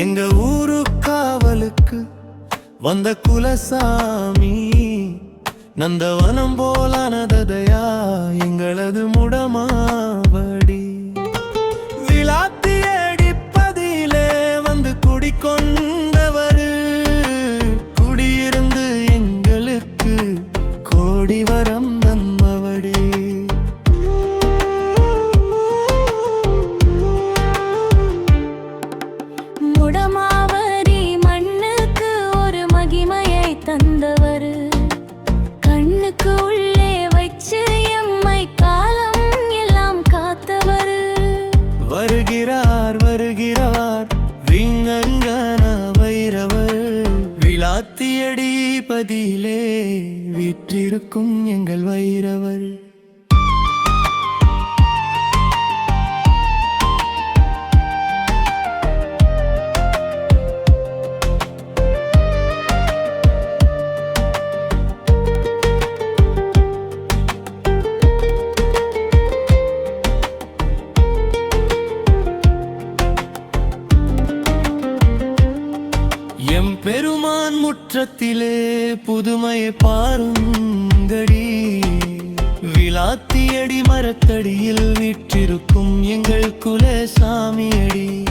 ஊரு காவலுக்கு வந்த குலசாமி நந்தவனம் போலானதையா எங்களது முடமாவடி. விழாத்தி அடிப்பதிலே வந்து குடிக்கொண்டவர் குடியிருந்து எங்களுக்கு கோடி வரம் முடமாவரி மண்ணுக்கு ஒரு மகிமையை தந்தவர். கண்ணுக்கு உள்ளே வச்சு எம்மை காலம் எல்லாம் காத்தவர். வருகிறார் வருகிறார் விங்கங்கன வைரவர். விளாத்தியடி பதிலே விற்றிருக்கும் எங்கள் வைரவர். எம் பெருமான் முற்றத்திலே புதுமையை பாருங்கடி. விளாத்தியடி மரத்தடியில் வீற்றிருக்கும் எங்கள் குலசாமியடி.